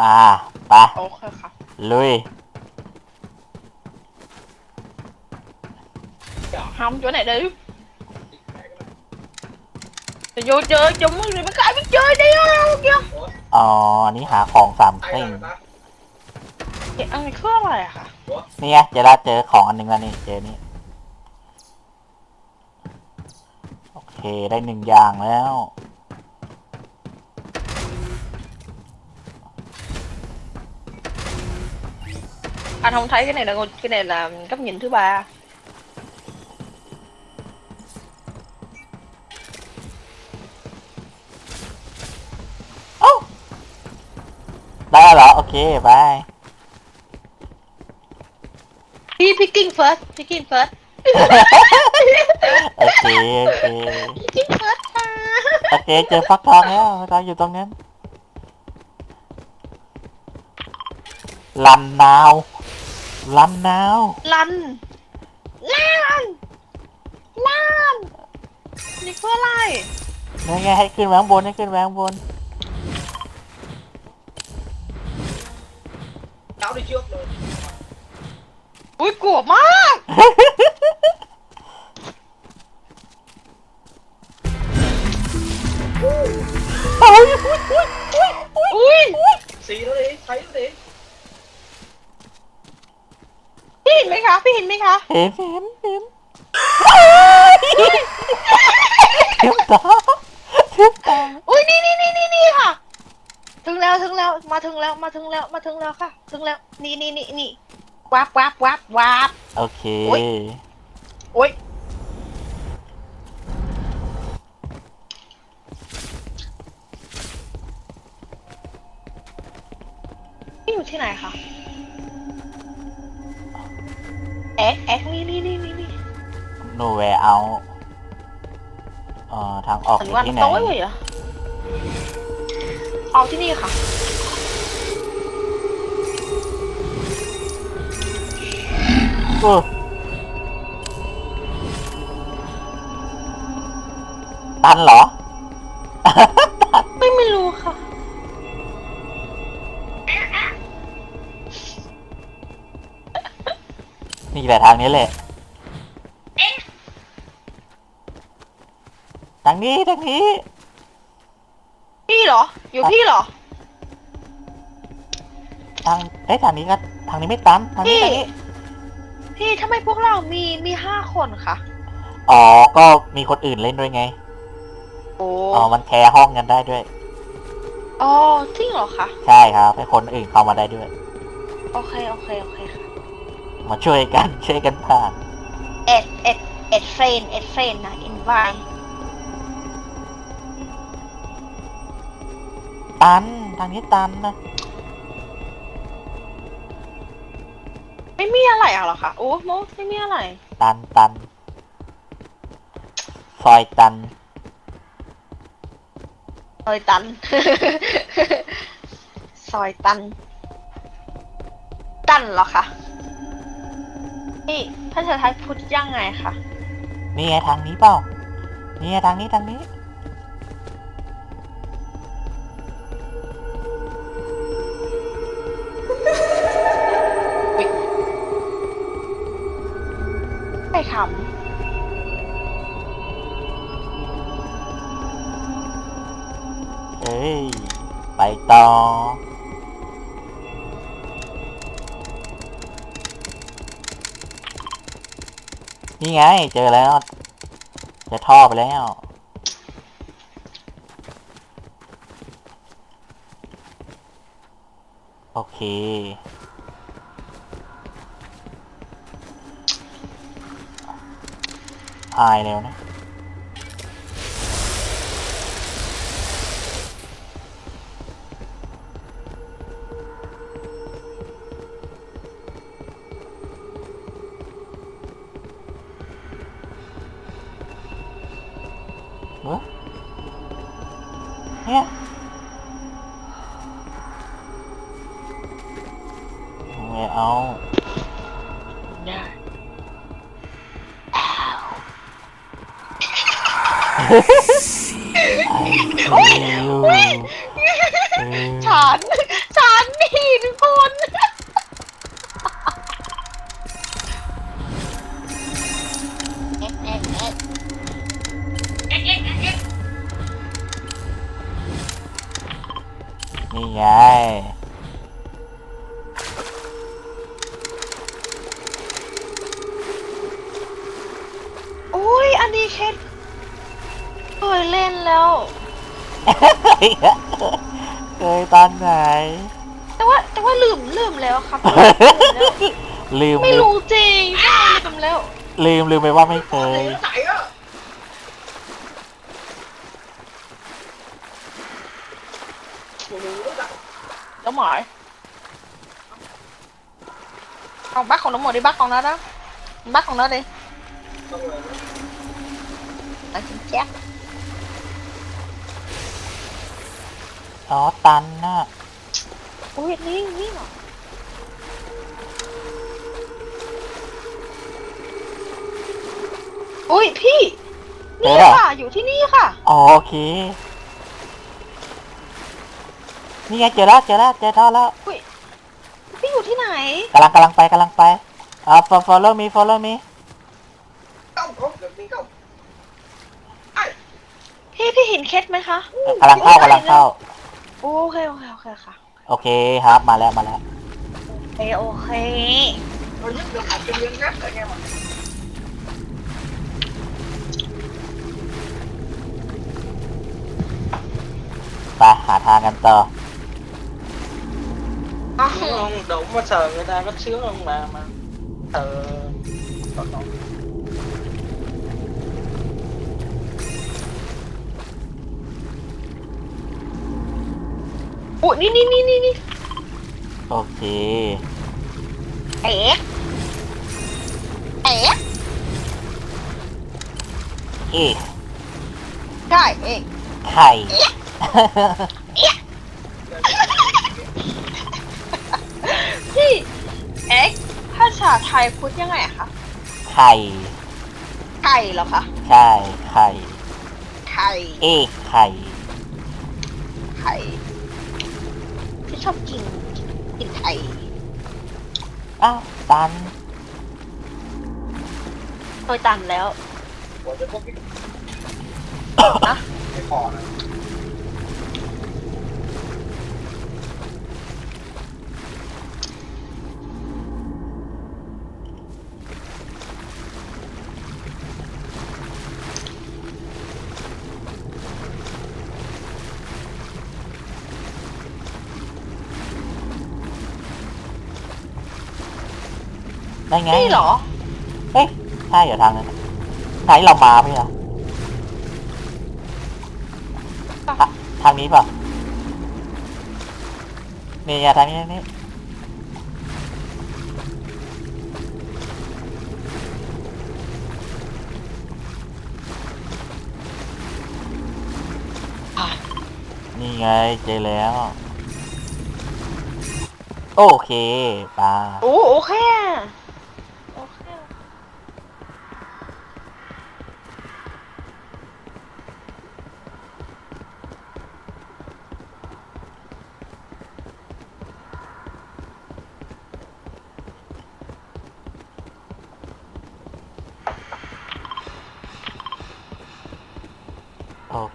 อ่าไปโอเคค่ะลุย không chỗ này đi Thì vô chơi chúng thì mấy cái biết chơi đi không chứ อ๋ออันนี้หาของสามสิ่ง Chị ăn này khó rồi à นี่ไงเจราเจอของอันหนึ่งแล้วนี่เจอนี่โอเคได้หนึ่งอย่างแล้ว anh không thấy cái này là ngôi- cái này là góc nhìn thứ ba เอ้าได้แล้วเหรอโอเคบาย He picking first picking first โอเคโอเค picking first ค่ะโอเคเจอฟัก รงนั้นลันนาวลันนาว lăn lan lan นี่คืออะไรนี่ไงให้ขึ้นแหวข้างบนให้ขึ้นแหวข้างบน cháu đi trước rồi อุ้ยกลัวมากอุ้ย xì nó đi thấy nó đi พี่เห็นไหมคะ พี่เห็นไหมคะเห็นเห็นเห็นเทียมตาเทียมตาอุ้ยนี่นี่นี่นี่นี่ค่ะ ถึงแล้วถึงแล้วมาถึงแล้วมาถึงแล้วมาถึงแล้วค่ะ ถึงแล้วนี่นี่นี่นี่วับวับวับวับ โอเคโอ๊ย โอ้ยนี่อยู่ที่ไหนคะ แอ๊กแอ๊กนี่นี่นี่นี่นี่โนแวร์เอาเอ่อทางออกเหมืออนยู่วันที่ไหนโต้เลยเหรอเอาที่นี่ค่ะโอ้ตันเหรอ นี่แหละทางนี้แหละทางนี้ทางนี้ พี่เหรอ อยู่พี่เหรอ ทางเอ้ยทางนี้ก็ทางนี้ไม่ตันทางนี้พี่ ทางนี้ พี่ทำไมพวกเรามีมีห้าคนคะอ๋อ ก็มีคนอื่นเล่นด้วยไง โอ้อ๋อ มันแชร์ห้องกันได้ด้วย อ๋อจริงเหรอคะ ใช่ครับให้คนอื่นเข้ามาได้ด้วย โอเค โอเค โอเคค่ะ มาช่วยกันช่วยกันผ่าน เอ็ดเอ็ดเอ็ดเฟรนเอ็ดเฟรนนะอินไวตันทางนี้ตันนะไม่มีอะไรอะเหรอคะโอ้โมไม่มีอะไร ตันตันซอยตันซอยตัน ซอยตัน ตันเหรอคะ นี่ภาษาไทยพูดยังไงคะนี่ไงทางนี้เปล่านี่ไงทางนี้ทางนี้ไม่คเอ้ย ไปต่อ นี่ไง เจอแล้ว เจะท่อไปแล้ว โอเคอายแล้วนะ ฮ้ยเนี่ยไม่เอาำได้โอ้ยฉันฉัน เคยตอนไหน แต่ว่าแต่ว่าลืมลืมแล้วครับลืมแล้วลืมไม่ลืมรู้จริงใช่ลืมแล้วลืมลืมไปว่าไม่เคย Thì nó chạy á Một người nó chạy Đúng rồi Con bắt con đúng rồi đi bắt con đó đó Bắt con đó đi Xong rồi Ở chính xác อ๋อตันน่ะ Ui, đi, đi mà Ui, พี่ นี่เจอเหรอค่ะ อยู่ที่นี่ค่ะ อ๋อโอเค นี่ไงเจอแล้วเจอแล้วเจอท่อแล้วอุ้ยพี่อยู่ที่ไหนกำลังกำลังไปกำลังไปอ่า fo- follow me follow me Không, không, được đi không พี่พี่เห็นเคสไหมคะกำลังเข้ากำลังเข้า โอเคโอเคโอเคค่ะโอเคครับมาแล้วมาแล้วโอเคโอเค Rồi giúp được học sinh viên khác anh em ạ ไปหาทางกันต่อ Đúng không? Đúng mà sờ người ta có sướng không mà mà Sờ Còn không อุ้ยนี่นี่นี่นี่นี่โอเค เอ๊ะเอ๊ะเอ๊ะได้เองไข่ พี่เอ๊ะภาษาไทยพูดยังไงอะคะไข่ ไข่เหรอคะใช่ ไข่ ไข่ เอ๊ะไข่ ไข่ที่ ชอบกินกินไข่อ้าวตันเคยตันแล้ว Ủa chứ có cái นะ Cái phò này ได้ไงนี่เหรอเฮ้ยใช่เหรอทางนั้นทางที่เรามาไม่เหรออะทางนี้เปล่ะนี่ไงทางนี้นี่นี่ไงเจอแล้ว โอเคปาโอ้โอเค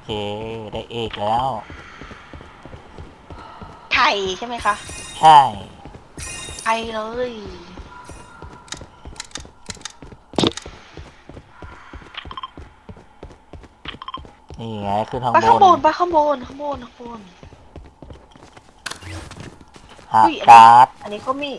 เค ได้เอกแล้ว ไข่ใช่ไหมคะใช่ไข่เลย นี่ไงขึ้นข้างไปบข้างบนนไปข้างบนข้างบนข้างบน หาอุ้ยอันนี้การ์ดอันนี้ก็มี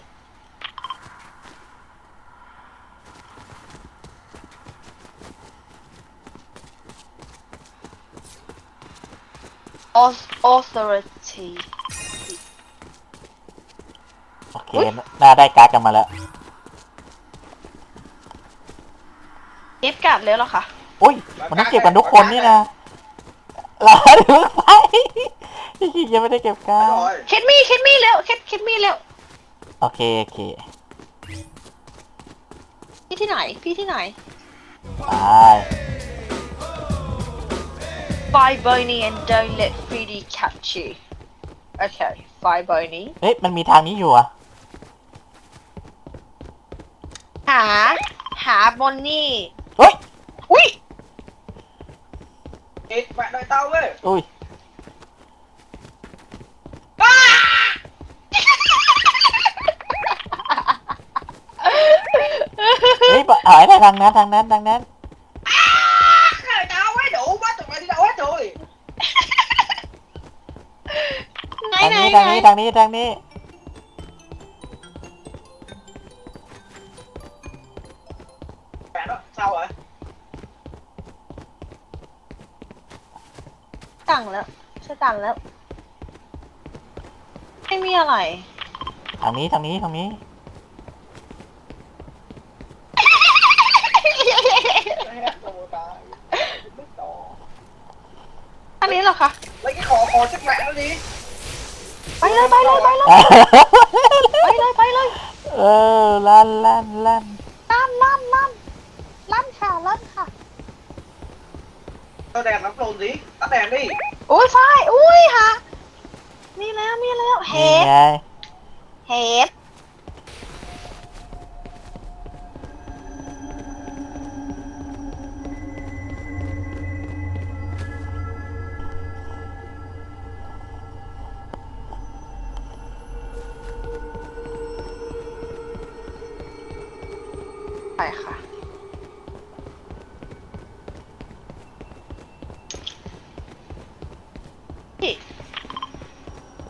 authority โอเคอุ๊ยน่าได้การ์ดกันมาแล้วเอฟกัดแล้วเหรอคะอุ้ย มันต้องเก็บกันทุกคนนี่นะเราเพิ่งไปพี่ยังไม่ได้เก็บการ์ด Rồi เคดมี่เคดมี่เร็วเคดเคดมี่เร็วโอเค โอเค พี่ที่ไหน พี่ที่ไหน ไป Buy Boney and don't let 3D catch you โอเคไฟเบอร์นี้เฮ้ยมันมีทางนี้อยู่อะหา หาบนนี่ เฮ้ย อุ้ย Chết bạn đợi tao với อุ้ย เฮ้ยหายไปทางนั้นทางนั้นทางนั้น Đợi tao ấy đủ quá tụi mày đi đâu hết rồi ไหนทางไหนนี้ไหทางนี้นทางนี้ทางนี้ Mẹ nó sao rồi ตั้งแล้วใช่ตั้งแล้ว ไม่มีอะไร ทางนี้ทางนี้ทางนี้ Hét rồi bà Biết to อันนี้เหรอคะ Lấy cái khò khò sức mẹ nó đi ไปเลยไปเลยไปเลยไปเลยไปเลยเออลั่นลั่นลั่นลั่นลั่นลั่นลั่นค่ะลั่นค่ะ Tao đèn lắm lồn gì Tắt đèn đi อุ้ยไฟอุ้ยค่ะมีแล้วมีแล้วเฮนี่ดไงเฮด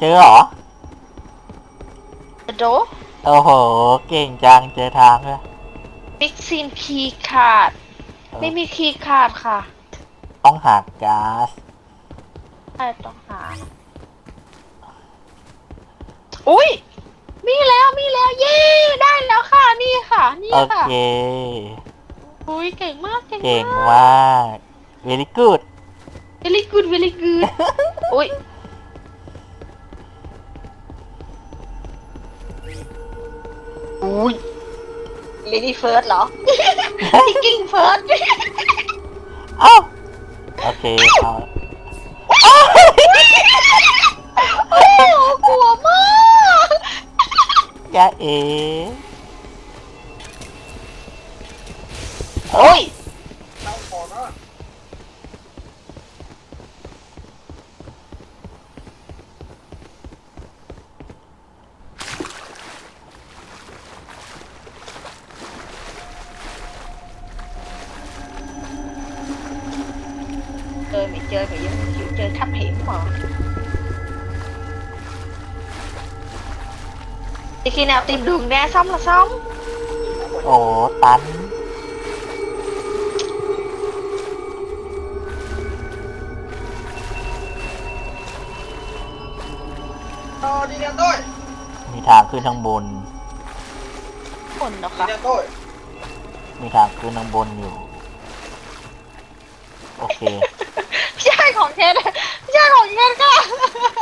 เจอเหรอ โดโอ้โห เก่งจังเจอทางเลยบิ๊กซีนคีย์ขาด ไม่มีคีย์ขาดค่ะต้องหาก๊าซใช่ต้องหา อุ้ย มีแล้วมีแล้วเย้ได้แล้วค่ะนี่ค่ะนี่โอค่ะเค อุ้ยเก่งมากเก่งเก่งมากมาก very good very good very good อุ้ย อุ้ย lady first เหรอ thinking first เอ้าโอเคเอาโอ้โหกลัวมากยาเอโอ้ย khi nào tìm đường ra xong là xong โอ้ตัน Ờ đi đèn tôi มีทางขึ้นข้างบน quần nó Đi khá đèn tôi มีทางขึ้นข้างบนอยู่ โอเค trai còn khen trai còn khen cơ Ôi, của mơ Đinh น่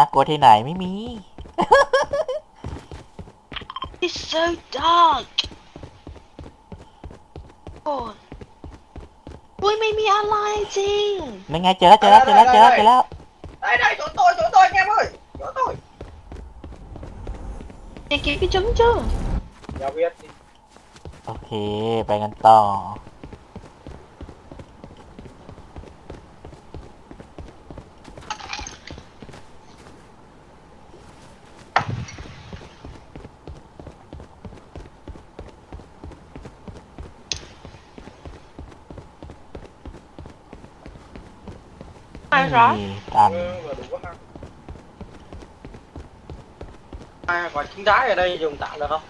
ากลัวที่ไหนไม่มี It's so dark โอ้ยอุ้ยไม่มีอะไรจริง ไม่ไงเจอแล้วเจอแล้วเจอแล้วเจอแล้วเจอแล้ว Đây đây chỗ tôi chỗ tôi anh em ơi Chỗ tôi เด็กกี่ chứng chưa Dạ biết đi โอเค ไปกันต่อ Ai rõ มีตัน Ừ vừa đủ quá ha À quả trứng đái ở đây dùng tạm được không?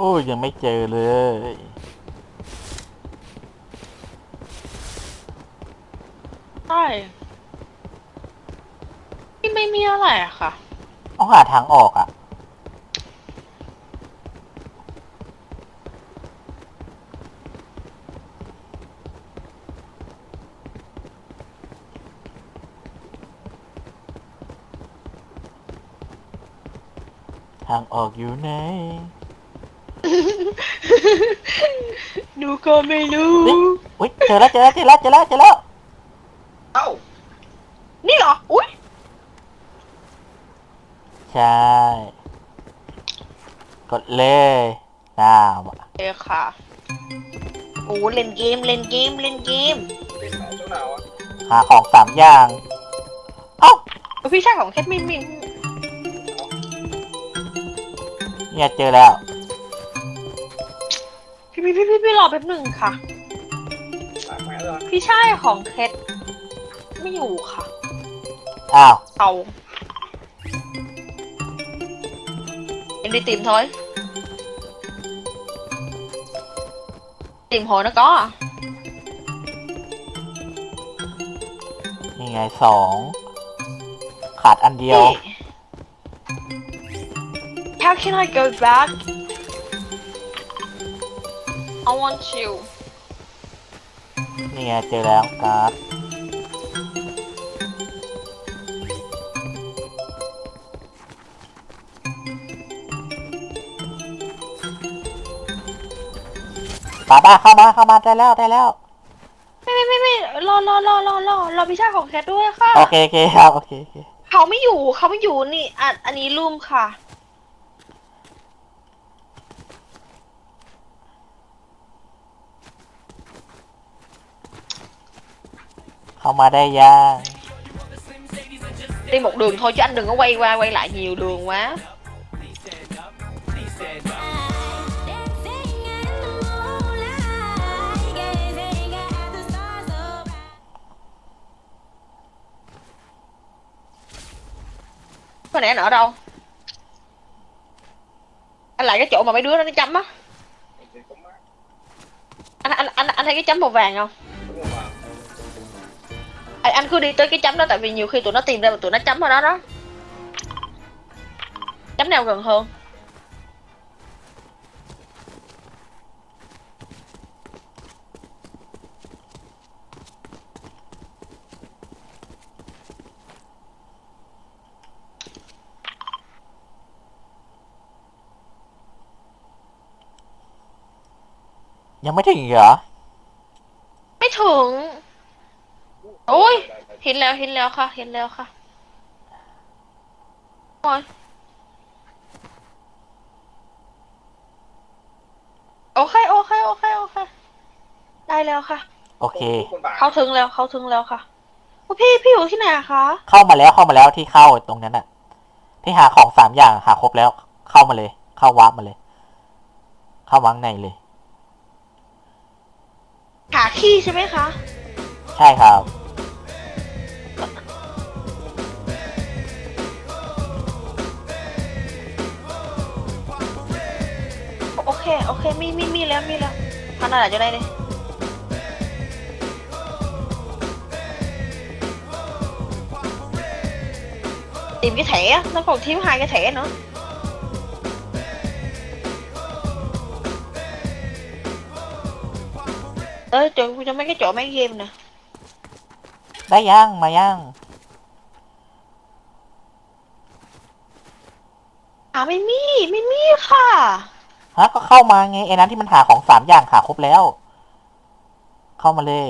อ้ยยังไม่เจอเลยใช่ที่ไม่มีอะไรอะค่ะ ต้องหาทางออกอะทางออกอยู่ไหน หนูก็ไม่รู้เฮ้ยอุ้ยเจอแล้วเจอแล้วเจอแล้วเจอแล้วเจอแล้วเอ้า นี่เหรอ อุ้ยใช่ กดเลยน้าวอะเออค่ะโอ้เล่นเกม เล่นเกม เล่นเกมเป็นหนาวเจ้าหนาวอะหาของสามอย่าง เอ้าพี่ชายของแคทมินมินเนี่ยเจอแล้ว พี่พี่พี่พี่พี่รอแป๊บหนึ่งค่ะหลากหลายเลยพี่ชายของแคทไม่อยู่ค่ะ อ้าวเอาเอ็นดี tìm thôi tìm hồi nó có à นี่ไงสอง ขาดอันเดียว Hey. How can I go back? I want you. นี่ไงเจอแล้วการ์ดป้าป้าเข้ามาเข้ามาได้แล้วได้แล้ว ไม่ไม่ไม่ไม่รอรอรอรอรอรอพี่ชายของแคทด้วยค่ะ โอเคโอเคครับโอเคโอเคเขาไม่อยู่เขาไม่อยู่นี่อันอันนี้ลืมค่ะ không mà đây ra đi một đường thôi chứ anh đừng có quay qua quay lại nhiều đường quá. Có nãy ở đâu? Anh lại cái chỗ mà mấy đứa nó chấm á. Anh anh anh anh thấy cái chấm màu vàng không? anh, anh cứ đi tới cái chấm đó tại vì nhiều khi tụi nó tìm ra mà tụi nó chấm ở đó đó chấm nào gần hơn Nhắm mấy thằng gì vậy? Ôi, hiện leo hiện leo kha, hiện leo kha. Rồi. Ok, ok, ok, ok. ได้แล้วค่ะ โอเค Con bà เขาถึงแล้วเขาถึงแล้วค่ะโอ้พี่พี่อยู่ที่ไหนอะคะเข้ามาแล้วเข้ามาแล้วที่เข้าตรงนั้นอะที่หาของสามอย่างหาครบแล้ว เข้ามาเลย เข้าวาร์ปมาเลย เข้าวังในเลย หาขี้ใช่ไหมคะ ใช่ครับ โอเคโอเคมีมีมีแล้วมีแล้วอันนั้นจะได้เลย tìm cái thẻ á, nó còn thiếu hai cái thẻ nữa tới cho, cho mấy cái chỗ mấy game nè ได้ยังมายังหาไม่มีไม่มีค่ะ ฮะก็เข้ามาไงไอ้นั้นที่มันหาของสามอย่างหาครบแล้ว เข้ามาเลย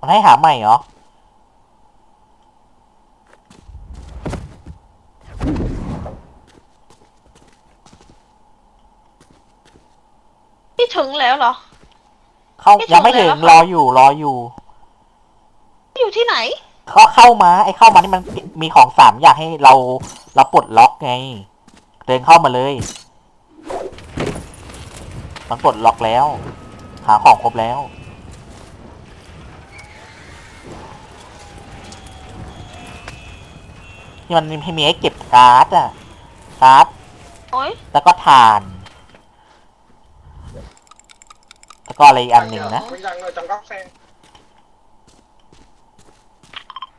มันให้หาใหม่เหรอที่ถึงแล้วเหรอ เข้าไม่ถึงยังไม่ถึงเลยเหรอคะรออยู่รออยู่ อยู่ที่ไหนเขาเข้ามา ไอ้เข้ามานี่มันมีของสามอย่างให้เราเราปลดล็อกไง เดินเข้ามาเลย มันปลดล็อกแล้ว หาของครบแล้วที่มันมีให้เก็บการ์ดอะการ์ดโอ้ยแล้วก็ถ่าน แล้วก็อะไรอีกอันหนึ่งนะ Bây giờ ngồi trong góc xe.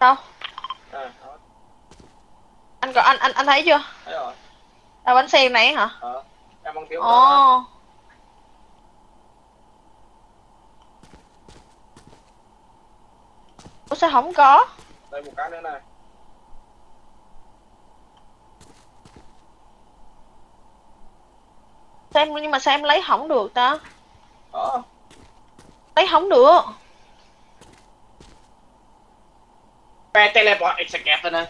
đâu À, đó. anh có anh anh anh thấy chưa Thấy rồi. là bánh xe này hả Ờ. Em mong thiếu ồ ủa sao không có Đây một cái nữa này. sao em nhưng mà sao em lấy không được ta Đó. lấy không được Ve teleport escape rồi nè.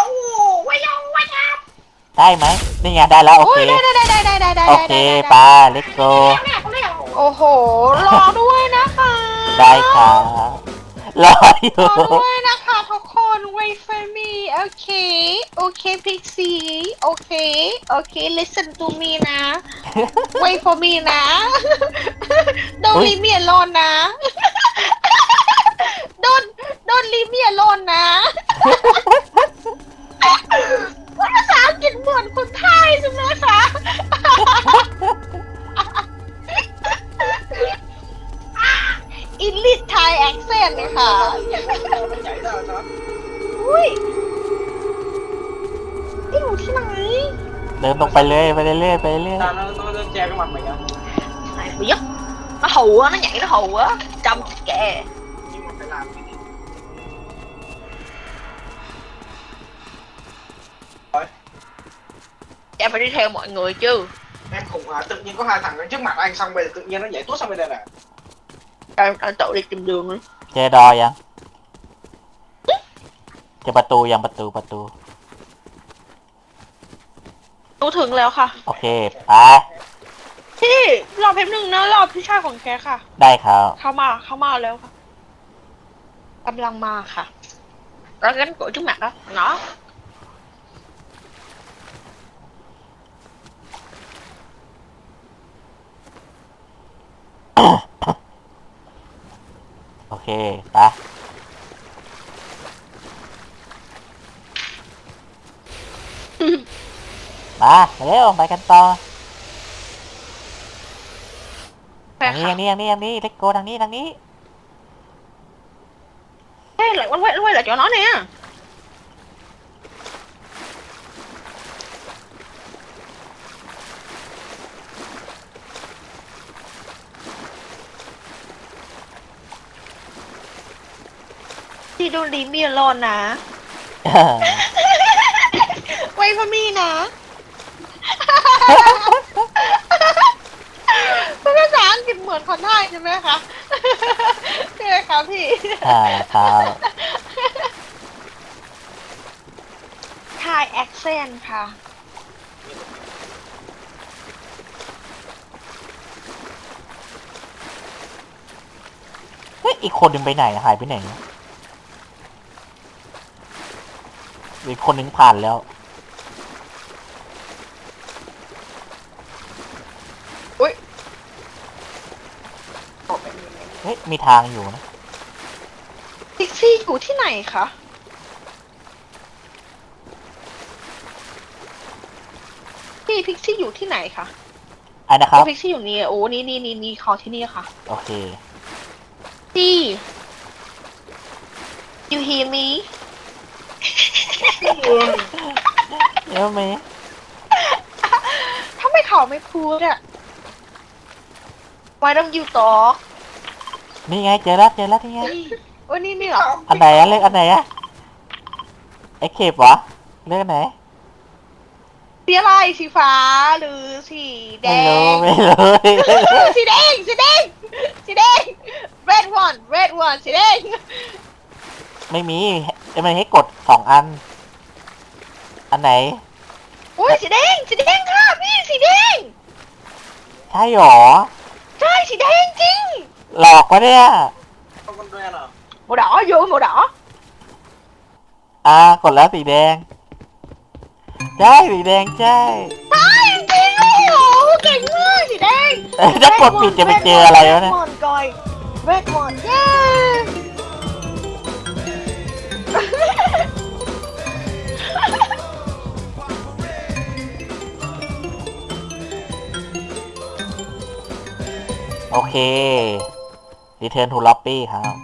Oh, quay vô, quay vô. ได้ไหมนี่ไงได้แล้วโอ ui เค đây đây đây đây đây đây đây โอ đây เค đây ได้วยนะคะได้ครับรออยู่รอด้วยนะคะทุกคน wait for me โอเค โอเคพิกซี่โอเค โอเค listen to me นะ wait for me นะ don't ย leave me alone นะ don't don't leave me alone นะ เดินตรงไปเลยไปเรื่อยๆไปเรื่อย Sao nó, nó, nó che cái mặt mình á? này bị dứt nó hù á nó nhảy nó hù á trong kè Nhưng mà phải làm cái gì? em phải đi theo mọi người chứ Em khủng hả? Tự nhiên có hai thằng ở trước mặt anh xong bây giờ tự nhiên nó nhảy tuốt sang bên đây nè. em, em tự đi tìm đường đi ๆเจอดอยังเจอประตูยังประตูประตู รู้ถึงแล้วค่ะ โอเคไปพี่รอแป๊บนึงนะรอพี่ชายของแกค่ะ ได้ครับเข้ามาเข้ามาแล้วค่ะกำลังมาค่ะแล้วกันกด trước mặt đó nó โอเคไป มาเร็วไปกันต่อแฟทานงนี้ค่ะทางนี้ทางนี้ทางนี้เลตโกทางนี้ทางนี้เฮ้ย lại quay quay quay lại chỗ nó nè Chị don't leave me alone นะ Wait for me นะ เป็นภาษาอังกฤษเหมือนคนไทยใช่ไหมคะใช่ไหมคะพี่ใช่ครับไทยแอคเซนต์ค่ะ เฮ้ยอีกคนหนึ่งไปไหนหายไปไหนอีกคนหนึ่งผ่านแล้ว เฮ้ยมีทางอยู่นะพิกซี่อยู่ที่ไหนคะพี่พิกซี่อยู่ที่ไหนคะอันนะครับ พิกซี่อยู่นี่โอ้นี่นี่นี่นี่ขอที่นี่ค่ะโอเคพี่ you hear me เดี๋ยวไหมถ้าไม่เขาไม่พูดอะ Why don't you talk นี่ไงเจอแล้วเจอแล้วนี่ไงโอ้ยนี่นี่เหรออันไหนอะเลือกอันไหนอะไอเคปเหรอเลือกอันไหนสีอะไรสีฟ้าหรือสีแดไม่รู้ง ไม่รู้สีแดงสีแดงสีแดง red one red one สีแดงไม่มีมันให้กดสองอัน อันไหน อุ้ยสีแดงสีแดงค่ะพี่สีแดงใช่หรอ ใช่สีแดงจริงหลอกวะเนี่ย Con con đen à? หมวด đỏ vô màu đỏ อ่ากดแล้วสีแดง ใช่สีแดงใช่ ใช่จริงโอ้โหเก่งมากสีแดงเอ้ยถ้ากดผิดจะไปเจออะไรวะเนี่ย Red one ก่อย red one เย้ โอเค รีเทิร์นทูล็อบบี้ครับ